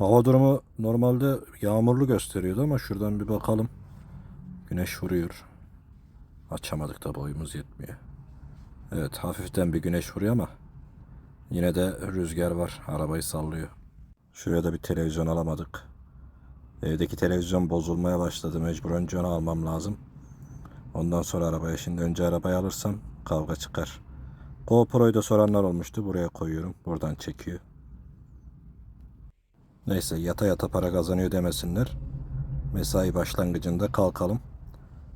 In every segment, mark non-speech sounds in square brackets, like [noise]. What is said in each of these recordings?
Hava durumu normalde yağmurlu gösteriyordu ama şuradan bir bakalım. Güneş vuruyor. Açamadık da boyumuz yetmiyor. Evet hafiften bir güneş vuruyor ama yine de rüzgar var. Arabayı sallıyor. Şuraya da bir televizyon alamadık. Evdeki televizyon bozulmaya başladı. Mecburen canı almam lazım. Ondan sonra arabaya şimdi önce arabayı alırsam kavga çıkar. GoPro'yu da soranlar olmuştu. Buraya koyuyorum. Buradan çekiyor. Neyse yata yata para kazanıyor demesinler. Mesai başlangıcında kalkalım.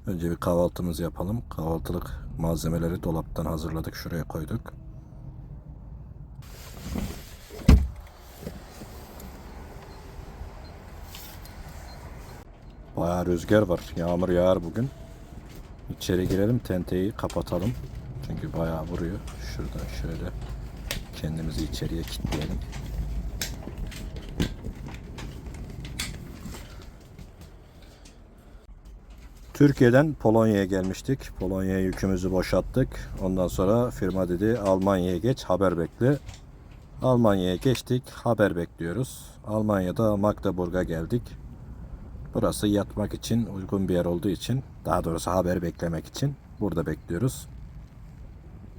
Önce bir kahvaltımızı yapalım. Kahvaltılık malzemeleri dolaptan hazırladık. Şuraya koyduk. Bayağı rüzgar var. Yağmur yağar bugün. İçeri girelim tenteyi kapatalım. Çünkü bayağı vuruyor. Şuradan şöyle kendimizi içeriye kilitleyelim. Türkiye'den Polonya'ya gelmiştik. Polonya'ya yükümüzü boşalttık. Ondan sonra firma dedi Almanya'ya geç haber bekle. Almanya'ya geçtik haber bekliyoruz. Almanya'da Magdeburg'a geldik. Burası yatmak için uygun bir yer olduğu için daha doğrusu haber beklemek için burada bekliyoruz.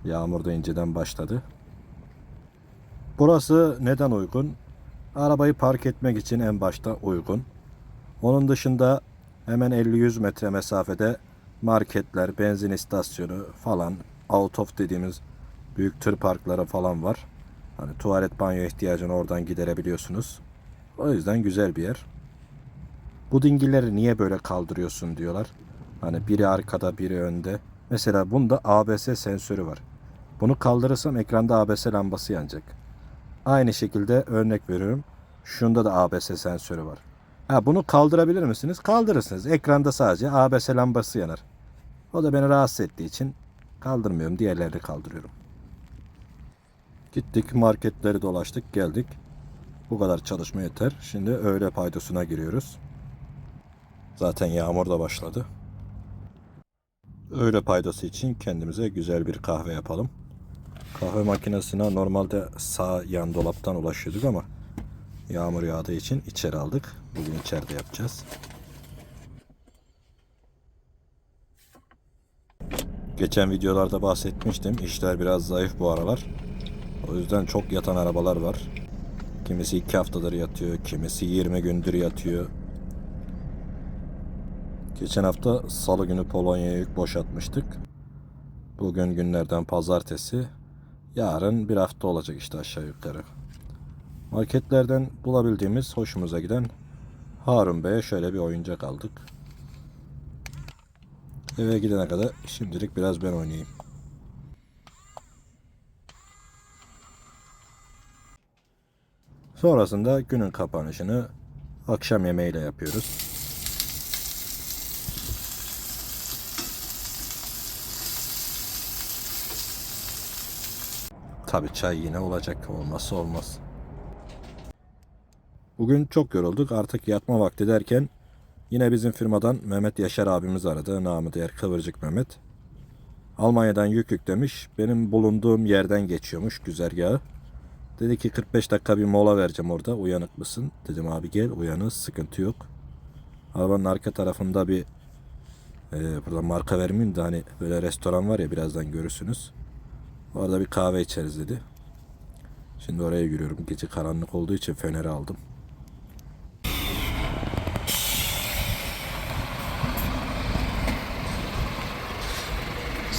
Yağmur da inceden başladı. Burası neden uygun? Arabayı park etmek için en başta uygun. Onun dışında hemen 50-100 metre mesafede marketler, benzin istasyonu falan, out of dediğimiz büyük tır parkları falan var. Hani tuvalet banyo ihtiyacını oradan giderebiliyorsunuz. O yüzden güzel bir yer. Bu dingilleri niye böyle kaldırıyorsun diyorlar. Hani biri arkada biri önde. Mesela bunda ABS sensörü var. Bunu kaldırırsam ekranda ABS lambası yanacak. Aynı şekilde örnek veriyorum. Şunda da ABS sensörü var. Ha, bunu kaldırabilir misiniz? Kaldırırsınız. Ekranda sadece ABS lambası yanar. O da beni rahatsız ettiği için kaldırmıyorum. Diğerlerini kaldırıyorum. Gittik marketleri dolaştık geldik. Bu kadar çalışma yeter. Şimdi öğle paydosuna giriyoruz. Zaten yağmur da başladı. Öğle paydası için kendimize güzel bir kahve yapalım. Kahve makinesine normalde sağ yan dolaptan ulaşıyorduk ama yağmur yağdığı için içeri aldık. Bugün içeride yapacağız. Geçen videolarda bahsetmiştim. İşler biraz zayıf bu aralar. O yüzden çok yatan arabalar var. Kimisi 2 haftadır yatıyor, kimisi 20 gündür yatıyor. Geçen hafta salı günü Polonya'ya yük boşaltmıştık. Bugün günlerden pazartesi. Yarın bir hafta olacak işte aşağı yukarı. Marketlerden bulabildiğimiz hoşumuza giden Harun Bey'e şöyle bir oyuncak aldık. Eve gidene kadar şimdilik biraz ben oynayayım. Sonrasında günün kapanışını akşam yemeğiyle yapıyoruz. Tabi çay yine olacak olmazsa olmaz. Bugün çok yorulduk artık yatma vakti derken yine bizim firmadan Mehmet Yaşar abimiz aradı. Namı diğer Kıvırcık Mehmet. Almanya'dan yük yüklemiş. Benim bulunduğum yerden geçiyormuş güzergahı. Dedi ki 45 dakika bir mola vereceğim orada. Uyanık mısın? Dedim abi gel uyanız sıkıntı yok. Arabanın arka tarafında bir e, burada marka vermeyeyim de hani böyle restoran var ya birazdan görürsünüz. Orada bir kahve içeriz dedi. Şimdi oraya yürüyorum. Gece karanlık olduğu için feneri aldım.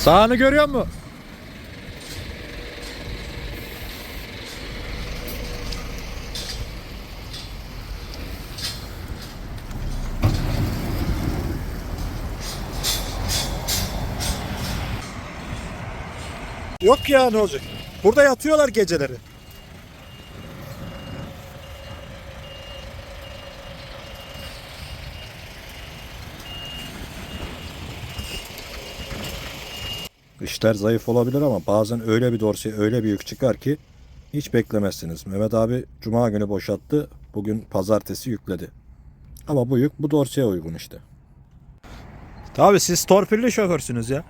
Sağını görüyor musun? Yok ya ne olacak? Burada yatıyorlar geceleri. İşler zayıf olabilir ama bazen öyle bir dorsi, öyle bir yük çıkar ki hiç beklemezsiniz. Mehmet abi cuma günü boşalttı. Bugün pazartesi yükledi. Ama bu yük bu dorsiye uygun işte. Tabi siz torpilli şoförsünüz ya.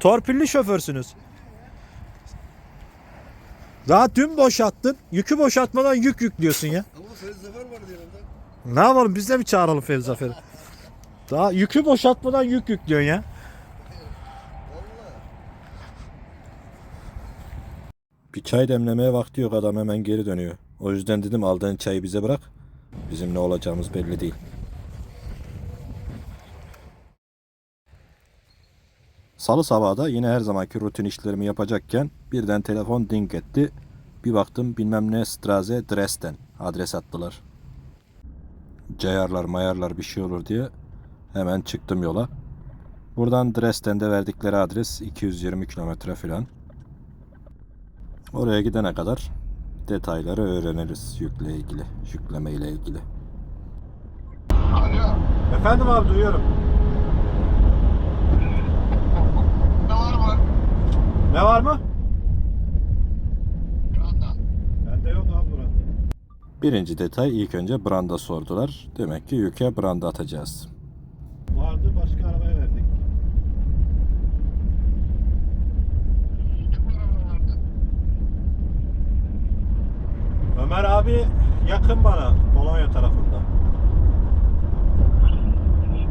Torpilli şoförsünüz. Daha dün boşalttın. Yükü boşaltmadan yük yüklüyorsun ya. Ama Ferit Zafer vardı yanında. Ne yapalım biz de mi çağıralım Fevzi Zafer'i? Daha yükü boşaltmadan yük yüklüyorsun ya. Bir çay demlemeye vakti yok adam hemen geri dönüyor. O yüzden dedim aldığın çayı bize bırak. Bizim ne olacağımız belli değil. Salı sabahı da yine her zamanki rutin işlerimi yapacakken birden telefon ding etti. Bir baktım bilmem ne Straze Dresden adres attılar. Cayarlar mayarlar bir şey olur diye hemen çıktım yola. Buradan Dresden'de verdikleri adres 220 kilometre falan. Oraya gidene kadar detayları öğreniriz yükle ilgili, yükleme ile ilgili. Alo. Efendim abi duyuyorum. Ne var mı? Ne var mı? Branda. Bende yok abi burada. Birinci detay ilk önce branda sordular. Demek ki yüke branda atacağız. Vardı başka arabaya verdik. Kim var oralarda? Ömer abi yakın bana Polonya tarafında.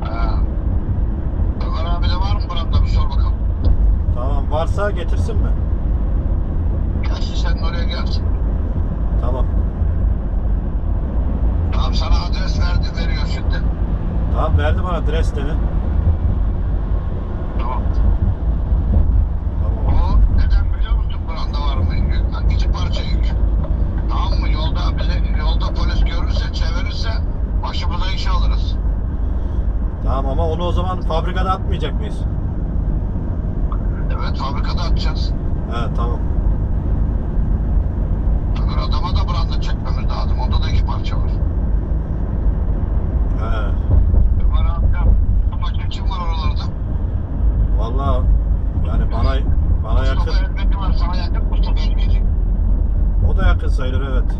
Ha. Ömer abi de var mı Branda? Bir sor bakalım. Tamam varsa getirsin mi? Gelsin sen oraya gelsin. Tamam. Tamam sana adres verdi veriyor şimdi. Tamam verdi bana Dresden'i. Tamam. Tamam. O neden biliyor musun Branda var mı? Yük, iki parça yük. Tamam mı? Yolda bize yolda polis çevirirse başımıza iş alırız. Tamam ama onu o zaman fabrikada atmayacak mıyız? Evet fabrikada atacağız. He tamam. Öbür adama da branda çekmemiz lazım. Onda da iki parça var. He. Ömer abi Mustafa kim var oralarda? Vallahi yani bana bana yakın. Mustafa Elbeti var. Sana yakın Mustafa Elbeti. O da yakın sayılır evet.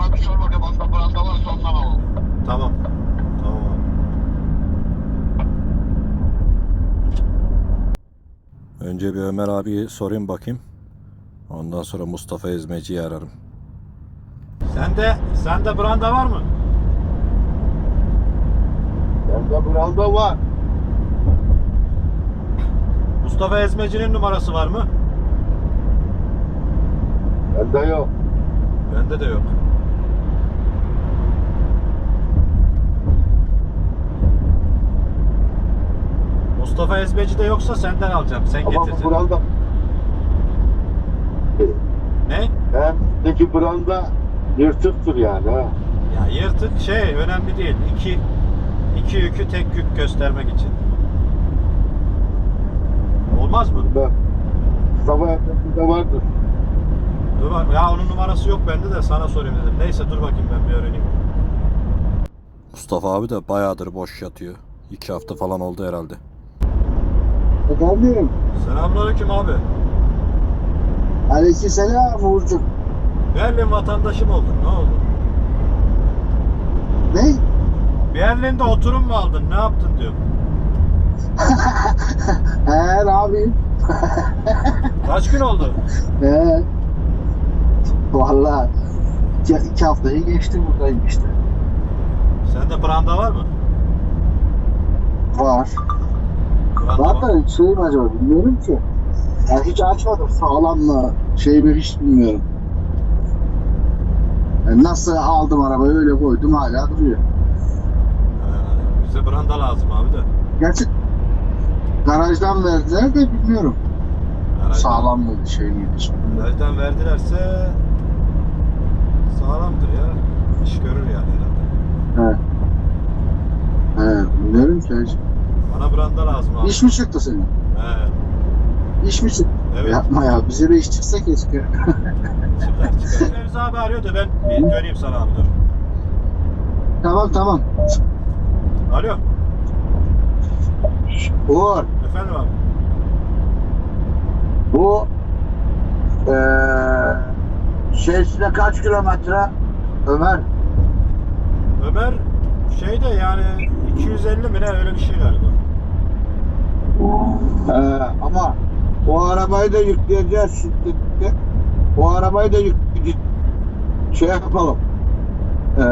Ona bir sor bakayım. Onda branda varsa ondan alalım. Tamam. Tamam abi. Abiyi sorayım bakayım. Ondan sonra Mustafa Ezmeci'yi ararım. Sende sende branda var mı? Bende branda var. Mustafa Ezmeci'nin numarası var mı? Bende yok. Bende de yok. Mustafa Ezmeci de yoksa senden alacağım. Sen Ama bu getirsin. branda Ne? hem peki branda yırtıktır yani ha. Ya yırtık şey önemli değil. İki, iki yükü tek yük göstermek için. Olmaz mı? Ben sabah erkekinde vardır. Dur bak ya onun numarası yok bende de sana sorayım dedim. Neyse dur bakayım ben bir öğreneyim. Mustafa abi de bayağıdır boş yatıyor. İki hafta falan oldu herhalde. Efendim? Selamünaleyküm abi. Aleykümselam Uğurcuğum. Berlin vatandaşı mı oldun? Ne oldu? Ne? Berlin'de oturum mu aldın? Ne yaptın diyorum. [laughs] He ne yapayım? [laughs] Kaç gün oldu? He. Valla iki, iki haftayı geçti buradayım işte. Sende branda var mı? Var. Da şey mi acaba bilmiyorum ki. Yani hiç açmadım sağlam mı şey mi hiç bilmiyorum. Yani nasıl aldım arabayı öyle koydum hala duruyor. Ee, bize branda lazım abi de. Gerçi garajdan verdiler de bilmiyorum. Garajdan- Sağlam mıydı şey miydi? Garajdan verdilerse sağlamdır ya. İş görür yani herhalde. He. He, bilmiyorum ki. Bana branda lazım abi. İş mi çıktı senin? He, İş mi çıktı? evet. Yapma ya. Bize de iş çıksa keşke. [laughs] Çıkar çıkar. Fevzi abi arıyor da ben bir döneyim sana abi dur. tamam tamam. Alo. Uğur. Efendim abi. Bu eee şey size kaç kilometre? Ömer. Ömer şeyde yani 250 mi ne öyle bir şey galiba. Eee ama O arabayı da yükleyeceğiz şiddetli. O arabayı da yükleyeceğiz. Şey yapalım. Ee,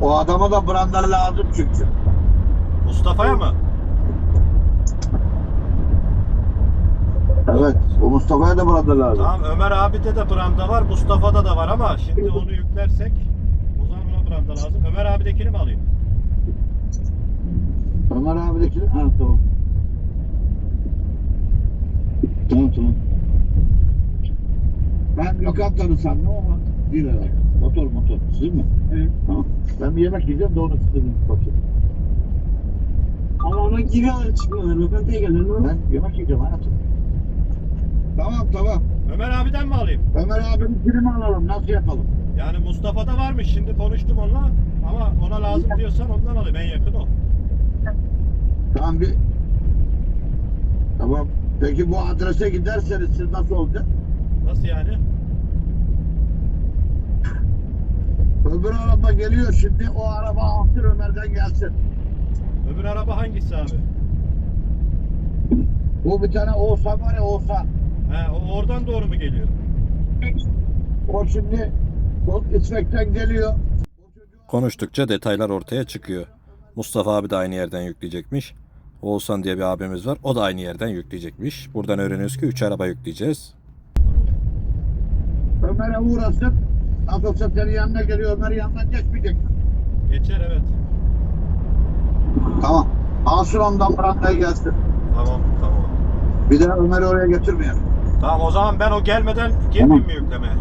o adama da branda lazım çünkü. Mustafa'ya mı? Evet. O Mustafa'ya da branda lazım. Tamam Ömer abide de branda var, Mustafa'da da var ama şimdi onu yüklersek o zaman ona branda lazım. Ömer abidekini mi alayım? Ömer abideki... Ha tamam. Tamam tamam. Ben lokantanı sandım ama değil herhalde. Motor motor. Değil mi? Evet. Tamam. Ben bir yemek yiyeceğim de onu istedim. Bakayım. Ama ona giriyorlar çıkıyorlar. Lokantaya geliyorlar. Ben yemek yiyeceğim hayatım. Tamam tamam. Ömer abiden mi alayım? Ömer abinin filmi alalım. Nasıl yapalım? Yani Mustafa'da varmış. Şimdi konuştum onunla ama ona lazım diyorsan ondan alayım. En yakın o. Tamam bir... Peki bu adrese giderseniz siz nasıl olacak? Nasıl yani? Öbür araba geliyor şimdi. O araba alsın Ömer'den gelsin. Öbür araba hangisi abi? Bu bir tane Oğuzhan var ya Oğuzhan. He, o oradan doğru mu geliyor? O şimdi o İsveç'ten geliyor. Konuştukça detaylar ortaya çıkıyor. Mustafa abi de aynı yerden yükleyecekmiş. Oğuzhan diye bir abimiz var. O da aynı yerden yükleyecekmiş. Buradan öğreniyoruz ki 3 araba yükleyeceğiz. Ömer'e uğrasın. Nasılsa senin yanına geliyor. Ömer yanından geçmeyecek. Geçer evet. Tamam. Alsın ondan brandaya gelsin. Tamam tamam. Bir de Ömer'i oraya götürmeyelim. Tamam o zaman ben o gelmeden girmeyeyim mi yüklemeye?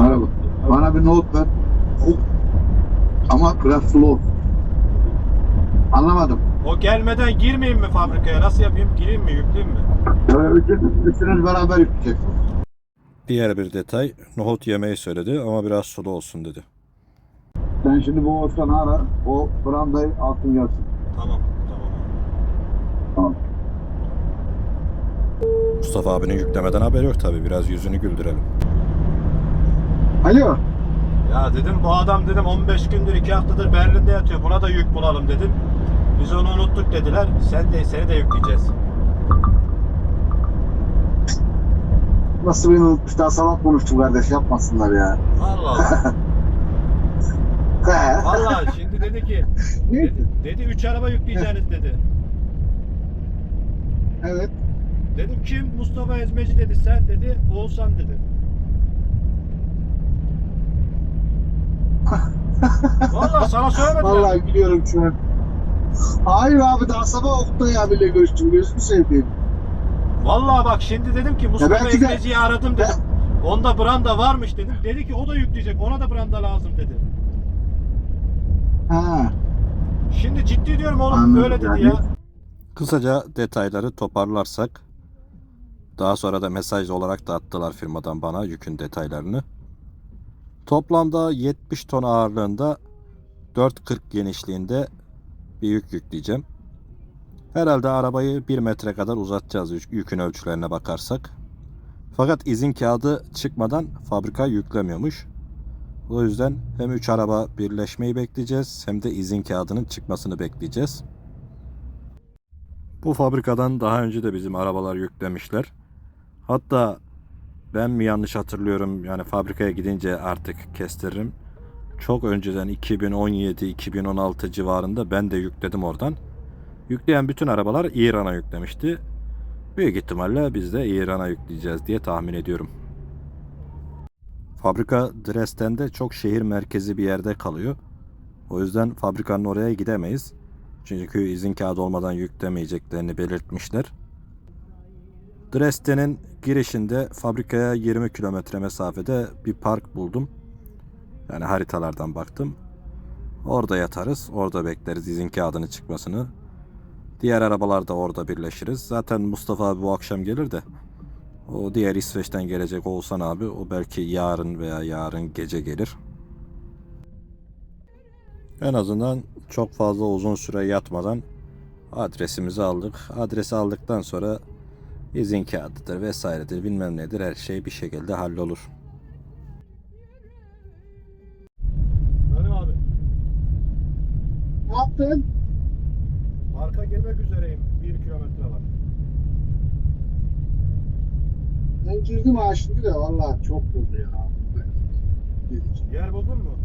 Merhaba. Bana bir nohut ver. Ama biraz olsun. Anlamadım. O gelmeden girmeyeyim mi fabrikaya? Nasıl yapayım? Gireyim mi? Yükleyeyim mi? Böyle üçünüz, üçünüz beraber yükleyeceksiniz. Diğer bir detay nohut yemeği söyledi ama biraz sulu olsun dedi. Sen şimdi bu Oğuzhan'ı ara. O brandayı alsın gelsin. Tamam tamam. Tamam. Mustafa abinin yüklemeden haber yok tabi. Biraz yüzünü güldürelim. Alo. Ya dedim bu adam dedim 15 gündür 2 haftadır Berlin'de yatıyor. Buna da yük bulalım dedim. Biz onu unuttuk dediler. Sen de seni de yükleyeceğiz. Nasıl beni unutmuş daha sabah konuştum kardeş yapmasınlar ya. Allah [laughs] Allah. He. Vallahi şimdi dedi ki dedi, dedi 3 araba yükleyeceğiniz dedi. Evet. Dedim kim? Mustafa Ezmeci dedi. Sen dedi. Oğuzhan dedi. Vallahi sana söylemedim. Vallahi biliyorum şu an. Hayır abi daha sabah Oktay abiyle görüştüm. Gözünü seveyim. Vallahi bak şimdi dedim ki Mustafa belki de- Ezmeci'yi aradım dedim. Onda branda varmış dedim. Dedi ki o da yükleyecek. Ona da branda lazım dedi. Ha. Şimdi ciddi diyorum oğlum Anladım öyle dedi yani. ya. Kısaca detayları toparlarsak daha sonra da mesaj olarak da attılar firmadan bana yükün detaylarını. Toplamda 70 ton ağırlığında 4.40 genişliğinde bir yük yükleyeceğim. Herhalde arabayı 1 metre kadar uzatacağız yük- yükün ölçülerine bakarsak. Fakat izin kağıdı çıkmadan fabrika yüklemiyormuş. O yüzden hem 3 araba birleşmeyi bekleyeceğiz hem de izin kağıdının çıkmasını bekleyeceğiz. Bu fabrikadan daha önce de bizim arabalar yüklemişler. Hatta ben mi yanlış hatırlıyorum yani fabrikaya gidince artık kestiririm. Çok önceden 2017-2016 civarında ben de yükledim oradan. Yükleyen bütün arabalar İran'a yüklemişti. Büyük ihtimalle biz de İran'a yükleyeceğiz diye tahmin ediyorum. Fabrika Dresden'de çok şehir merkezi bir yerde kalıyor. O yüzden fabrikanın oraya gidemeyiz. Çünkü izin kağıdı olmadan yüklemeyeceklerini belirtmişler. Dresden'in girişinde fabrikaya 20 kilometre mesafede bir park buldum. Yani haritalardan baktım. Orada yatarız, orada bekleriz izin kağıdının çıkmasını. Diğer arabalar da orada birleşiriz. Zaten Mustafa abi bu akşam gelir de. O diğer İsveç'ten gelecek Oğuzhan abi o belki yarın veya yarın gece gelir. En azından çok fazla uzun süre yatmadan adresimizi aldık. Adresi aldıktan sonra izin kağıdıdır vesairedir bilmem nedir her şey bir şekilde hallolur. Öyle abi. Ne yaptın? Parka girmek üzereyim. 1 kilometre var. Ben girdim ha şimdi de valla çok oldu ya. Yer buldun mu?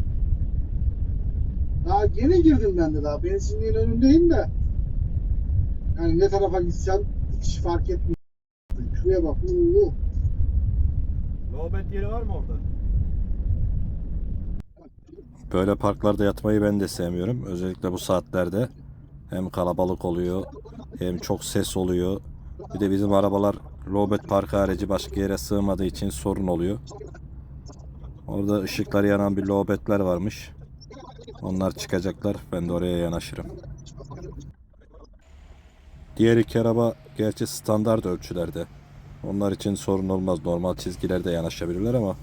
Daha yeni girdim ben de daha. Benzinliğin önündeyim de. Yani ne tarafa gitsem hiç fark etmiyor. Şuraya bak. uuu. Nobet yeri var mı orada? Böyle parklarda yatmayı ben de sevmiyorum. Özellikle bu saatlerde hem kalabalık oluyor hem çok ses oluyor. Bir de bizim arabalar Robert Park harici başka yere sığmadığı için sorun oluyor. Orada ışıkları yanan bir lobetler varmış. Onlar çıkacaklar. Ben de oraya yanaşırım. Diğer iki araba gerçi standart ölçülerde. Onlar için sorun olmaz. Normal çizgilerde yanaşabilirler ama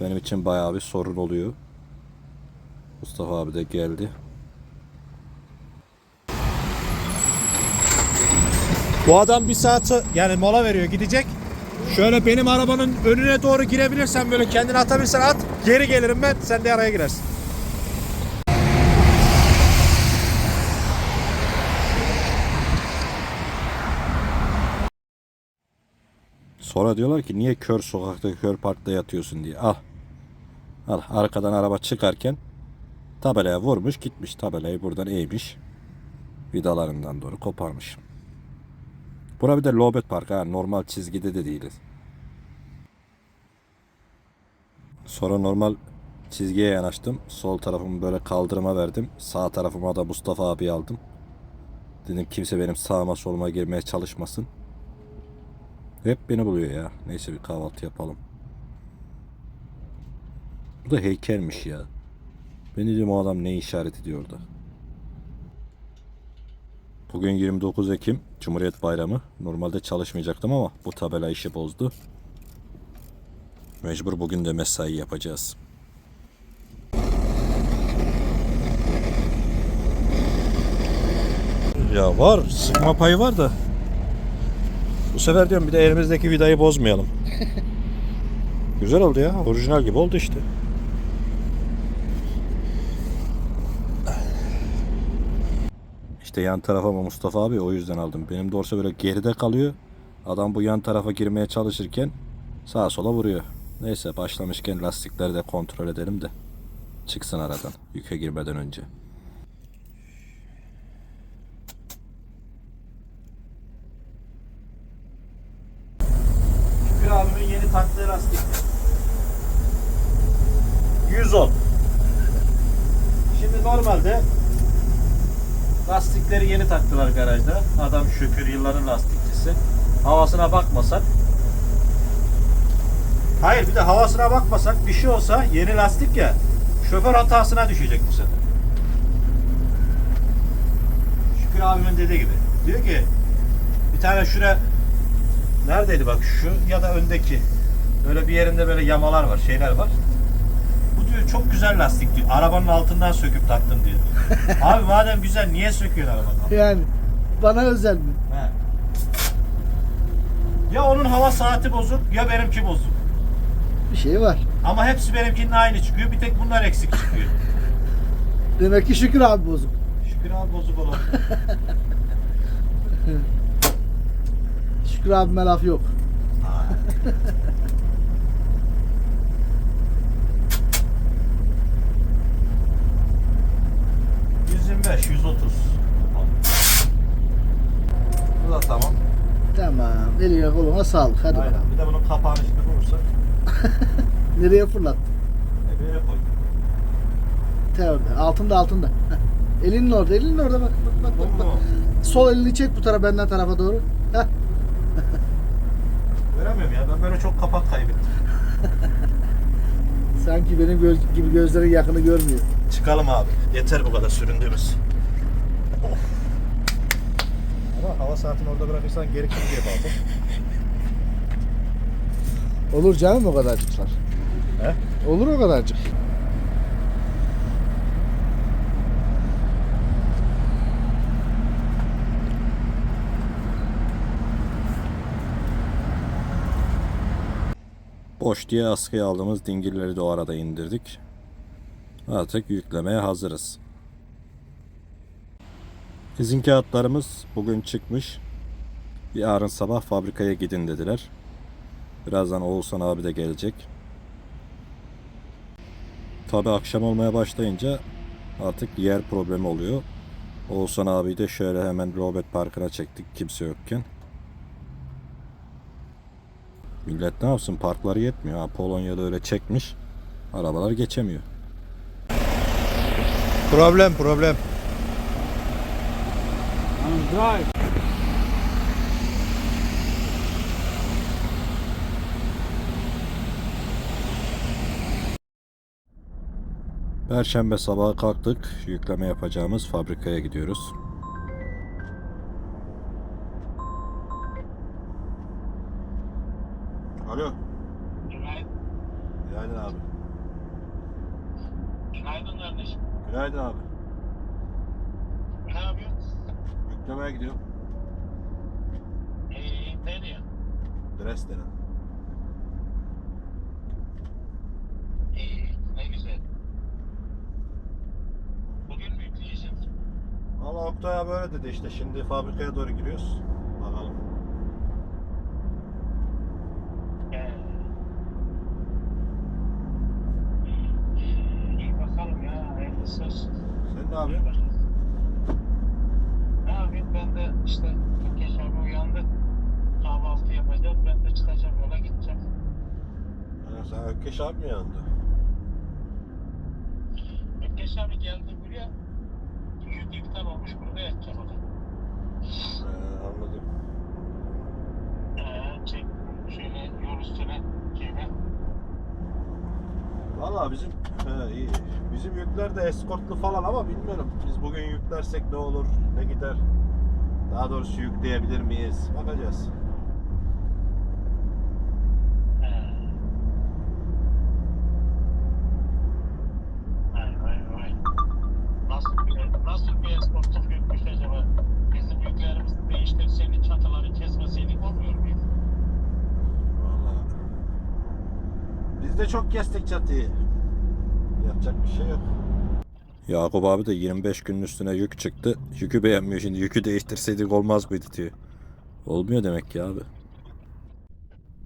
benim için bayağı bir sorun oluyor. Mustafa abi de geldi. Bu adam bir saat yani mola veriyor gidecek. Şöyle benim arabanın önüne doğru girebilirsen böyle kendini atabilirsen at. Geri gelirim ben sen de araya girersin. Sonra diyorlar ki niye kör sokakta kör parkta yatıyorsun diye. Al. Al arkadan araba çıkarken tabelaya vurmuş gitmiş tabelayı buradan eğmiş. Vidalarından doğru koparmış. Bura bir de Lobet Park ha normal çizgide de değiliz. Sonra normal çizgiye yanaştım. Sol tarafımı böyle kaldırıma verdim. Sağ tarafıma da Mustafa abi aldım. Dedim kimse benim sağıma soluma girmeye çalışmasın. Hep beni buluyor ya. Neyse bir kahvaltı yapalım. Bu da heykelmiş ya. Ben dedim o adam ne işaret ediyor orada. Bugün 29 Ekim Cumhuriyet Bayramı. Normalde çalışmayacaktım ama bu tabela işi bozdu. Mecbur bugün de mesai yapacağız. Ya var sıkma payı var da. Bu sefer diyorum bir de elimizdeki vidayı bozmayalım. [laughs] Güzel oldu ya. Orijinal gibi oldu işte. İşte yan tarafa mı Mustafa abi o yüzden aldım. Benim dorsa böyle geride kalıyor. Adam bu yan tarafa girmeye çalışırken sağa sola vuruyor. Neyse başlamışken lastikleri de kontrol edelim de çıksın aradan yüke girmeden önce. Şükür abimin yeni taktığı lastik. 110. Şimdi normalde lastikleri yeni taktılar garajda. Adam Şükür yılların lastikçisi. Havasına bakmasak. Hayır bir de havasına bakmasak bir şey olsa yeni lastik ya şoför hatasına düşecek bu sefer. Şükür abimin dediği gibi. Diyor ki bir tane şura Neredeydi bak şu ya da öndeki. Böyle bir yerinde böyle yamalar var, şeyler var. Diyor çok güzel lastik diyor. Arabanın altından söküp taktım diyor. [laughs] Abi madem güzel niye söküyorsun arabanın altından? Yani bana özel mi? He. Ya onun hava saati bozuk ya benimki bozuk. Bir şey var. Ama hepsi benimkinin aynı çıkıyor. Bir tek bunlar eksik çıkıyor. [laughs] Demek ki Şükür abi bozuk. Şükür abi bozuk olan. [laughs] Şükür abime laf yok. ...125, 130. Bu da tamam. Tamam. Eline koluna sağlık. Hadi Aynen. bakalım. Bir de bunun kapağını işte vurursak. [laughs] Nereye fırlat? E böyle koy. Te orada. Altında altında. Heh. Elinin orada. Elinin orada bak. Bak bak bak. bak. Sol elini çek bu tarafa benden tarafa doğru. Heh. Göremiyorum ya. Ben böyle çok kapak kaybettim. Sanki benim göz gibi gözlerin yakını görmüyor. Çıkalım abi. Yeter bu kadar süründüğümüz. Ama hava saatini orada bırakırsan geri kim diye bağlı. Olur canım o kadarcıklar. He? Olur o kadarcık. Boş diye askıya aldığımız dingilleri de o arada indirdik. Artık yüklemeye hazırız. İzin kağıtlarımız bugün çıkmış. Yarın sabah fabrikaya gidin dediler. Birazdan Oğuzhan abi de gelecek. Tabi akşam olmaya başlayınca artık yer problemi oluyor. Oğuzhan abi de şöyle hemen Robert Parkı'na çektik kimse yokken. Millet ne yapsın parkları yetmiyor. Ha, Polonya'da öyle çekmiş. Arabalar geçemiyor. Problem problem. Drive. Perşembe sabahı kalktık. Yükleme yapacağımız fabrikaya gidiyoruz. Alo. Günaydın. Günaydın abi. Günaydın kardeşim. Günaydın abi. Ne yapıyorsun? Yüklemeye gidiyorum. İyi, nereye? Dresden'e. İyi, ne güzel. Bugün mü yükleyeceğim? Valla Oktay abi öyle dedi işte. Şimdi fabrikaya doğru giriyoruz. Bakalım. Ee, iyi bakalım ya, hayırlısı olsun. Sen ne yapıyorsun? Ne yapayım ben de işte geç abi uyandı. Kahvaltı yapacağız. Ben de çıkacağım yola gideceğim. Ha, sen Ökkeş abi mi yandı? Ökkeş abi geldi buraya. Yük iptal olmuş burada yatacak o da. Ee, anladım. Ee, çek şöyle yol üstüne. Valla bizim he, iyi. Bizim yükler de eskortlu falan ama bilmiyorum. Biz bugün yüklersek ne olur, ne gider. Daha doğrusu yükleyebilir miyiz? Bakacağız. Ee. Çok kestik çatıyı. Yapacak bir şey yok. Yakup abi de 25 günün üstüne yük çıktı. Yükü beğenmiyor şimdi. Yükü değiştirseydik olmaz mıydı diyor. Olmuyor demek ki abi.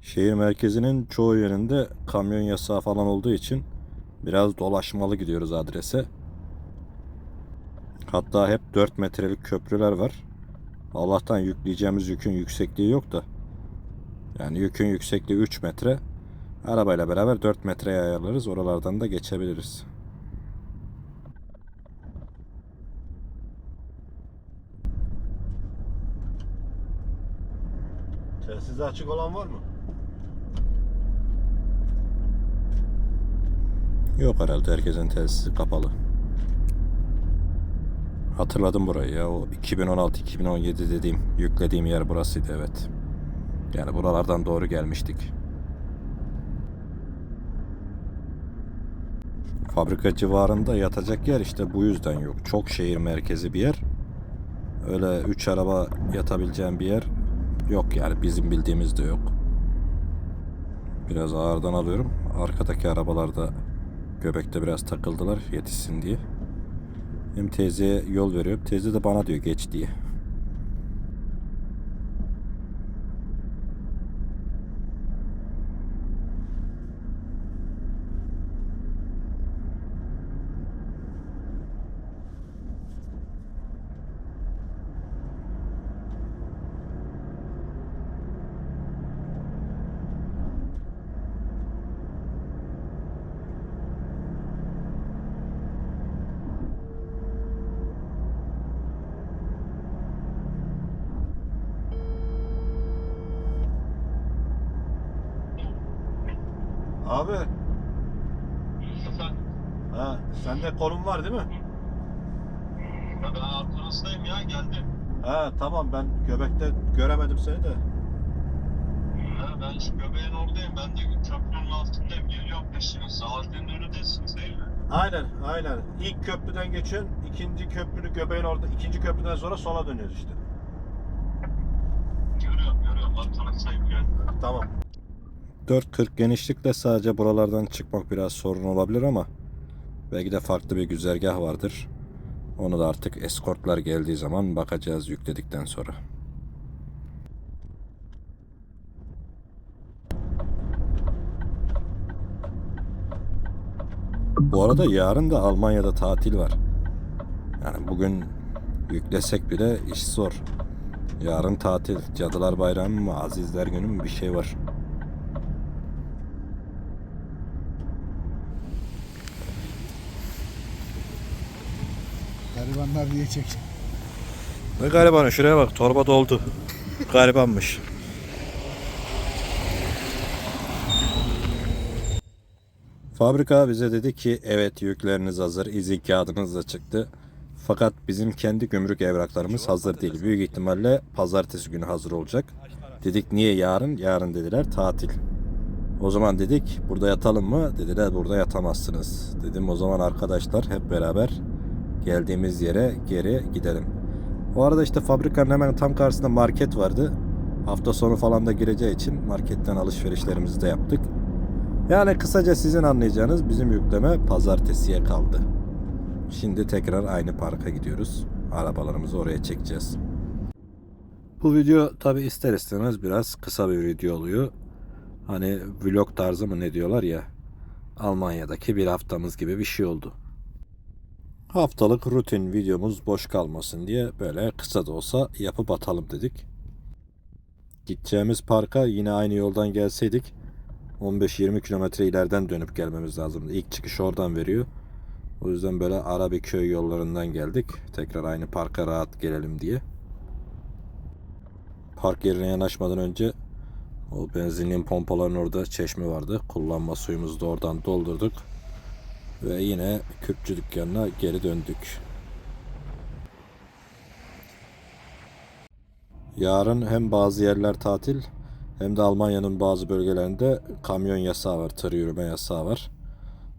Şehir merkezinin çoğu yerinde kamyon yasağı falan olduğu için biraz dolaşmalı gidiyoruz adrese. Hatta hep 4 metrelik köprüler var. Allah'tan yükleyeceğimiz yükün yüksekliği yok da. Yani yükün yüksekliği 3 metre. Arabayla beraber 4 metreye ayarlarız. Oralardan da geçebiliriz. Telsizi açık olan var mı? Yok herhalde herkesin telsizi kapalı. Hatırladım burayı ya. O 2016-2017 dediğim, yüklediğim yer burasıydı evet. Yani buralardan doğru gelmiştik. Fabrika civarında yatacak yer işte bu yüzden yok. Çok şehir merkezi bir yer. Öyle 3 araba yatabileceğim bir yer yok yani bizim bildiğimizde yok. Biraz ağırdan alıyorum. Arkadaki arabalar da göbekte biraz takıldılar yetişsin diye. Hem teyzeye yol veriyorum. Teyze de bana diyor geç diye. Abi, ha, sende konum var değil mi? ben arkanızdayım ya geldim. Ha tamam ben göbekte göremedim seni de. Ha, ben şu göbeğin oradayım. Ben de köprünün altındayım. Geliyorum peşine. Saatin önündesiniz değil mi? Aynen aynen. İlk köprüden geçiyorsun. ikinci köprünün göbeğin orada. ikinci köprüden sonra sola dönüyoruz işte. Görüyorum görüyorum. Arkanızdayım gel. Tamam. 4.40 genişlikle sadece buralardan çıkmak biraz sorun olabilir ama belki de farklı bir güzergah vardır. Onu da artık eskortlar geldiği zaman bakacağız yükledikten sonra. Bu arada yarın da Almanya'da tatil var. Yani bugün yüklesek bile iş zor. Yarın tatil, Cadılar Bayramı mı, Azizler Günü mü bir şey var. Garibanlar diye çek. Ne şuraya bak torba doldu. Garibanmış. Fabrika bize dedi ki evet yükleriniz hazır, izin kağıdınız da çıktı. Fakat bizim kendi gümrük evraklarımız hazır değil. Büyük ihtimalle pazartesi günü hazır olacak. Dedik niye yarın? Yarın dediler tatil. O zaman dedik burada yatalım mı? Dediler burada yatamazsınız. Dedim o zaman arkadaşlar hep beraber geldiğimiz yere geri gidelim. O arada işte fabrikanın hemen tam karşısında market vardı. Hafta sonu falan da gireceği için marketten alışverişlerimizi de yaptık. Yani kısaca sizin anlayacağınız bizim yükleme pazartesiye kaldı. Şimdi tekrar aynı parka gidiyoruz. Arabalarımızı oraya çekeceğiz. Bu video tabi ister istemez biraz kısa bir video oluyor. Hani vlog tarzı mı ne diyorlar ya. Almanya'daki bir haftamız gibi bir şey oldu. Haftalık rutin videomuz boş kalmasın diye böyle kısa da olsa yapıp atalım dedik. Gideceğimiz parka yine aynı yoldan gelseydik 15-20 kilometre ileriden dönüp gelmemiz lazımdı. İlk çıkış oradan veriyor. O yüzden böyle ara bir köy yollarından geldik. Tekrar aynı parka rahat gelelim diye. Park yerine yanaşmadan önce o benzinliğin pompaların orada çeşme vardı. Kullanma suyumuzu da oradan doldurduk. Ve yine Kürtçü dükkanına geri döndük. Yarın hem bazı yerler tatil hem de Almanya'nın bazı bölgelerinde kamyon yasağı var, tır yürüme yasağı var.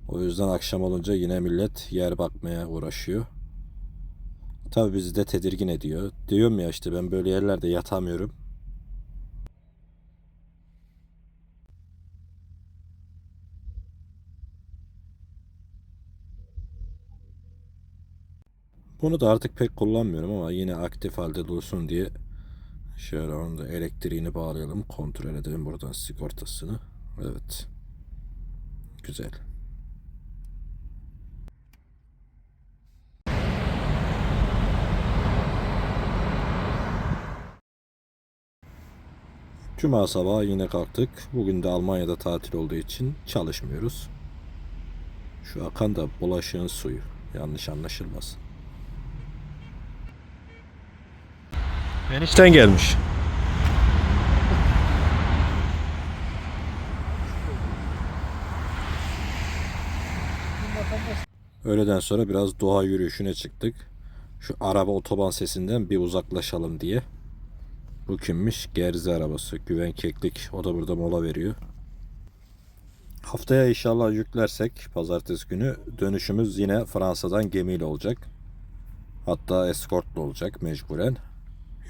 O yüzden akşam olunca yine millet yer bakmaya uğraşıyor. Tabii bizi de tedirgin ediyor. Diyorum ya işte ben böyle yerlerde yatamıyorum. Bunu da artık pek kullanmıyorum ama yine aktif halde dursun diye şöyle onun da elektriğini bağlayalım. Kontrol edelim buradan sigortasını. Evet. Güzel. Cuma sabahı yine kalktık. Bugün de Almanya'da tatil olduğu için çalışmıyoruz. Şu akan da bulaşığın suyu. Yanlış anlaşılmasın. Enişten gelmiş. Öğleden sonra biraz doğa yürüyüşüne çıktık. Şu araba otoban sesinden bir uzaklaşalım diye. Bu kimmiş? Gerzi arabası. Güven Keklik. O da burada mola veriyor. Haftaya inşallah yüklersek pazartesi günü dönüşümüz yine Fransa'dan gemiyle olacak. Hatta eskortlu olacak mecburen.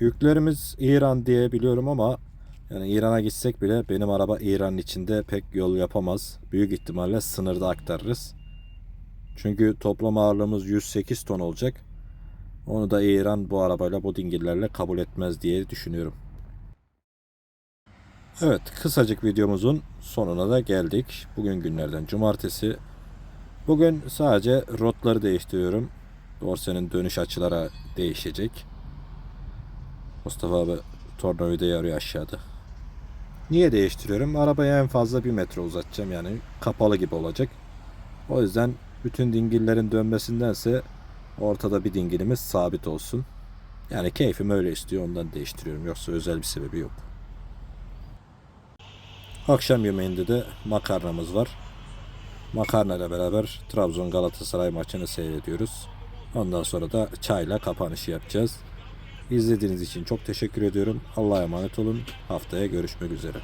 Yüklerimiz İran diye biliyorum ama yani İran'a gitsek bile benim araba İran'ın içinde pek yol yapamaz. Büyük ihtimalle sınırda aktarırız. Çünkü toplam ağırlığımız 108 ton olacak. Onu da İran bu arabayla bu dingillerle kabul etmez diye düşünüyorum. Evet kısacık videomuzun sonuna da geldik. Bugün günlerden cumartesi. Bugün sadece rotları değiştiriyorum. Dorsenin dönüş açılara değişecek. Mustafa abi tornavidayı arıyor aşağıda. Niye değiştiriyorum? Arabayı en fazla bir metre uzatacağım yani kapalı gibi olacak. O yüzden bütün dingillerin dönmesindense ortada bir dingilimiz sabit olsun. Yani keyfim öyle istiyor ondan değiştiriyorum. Yoksa özel bir sebebi yok. Akşam yemeğinde de makarnamız var. Makarna ile beraber Trabzon Galatasaray maçını seyrediyoruz. Ondan sonra da çayla kapanışı yapacağız. İzlediğiniz için çok teşekkür ediyorum. Allah'a emanet olun. Haftaya görüşmek üzere.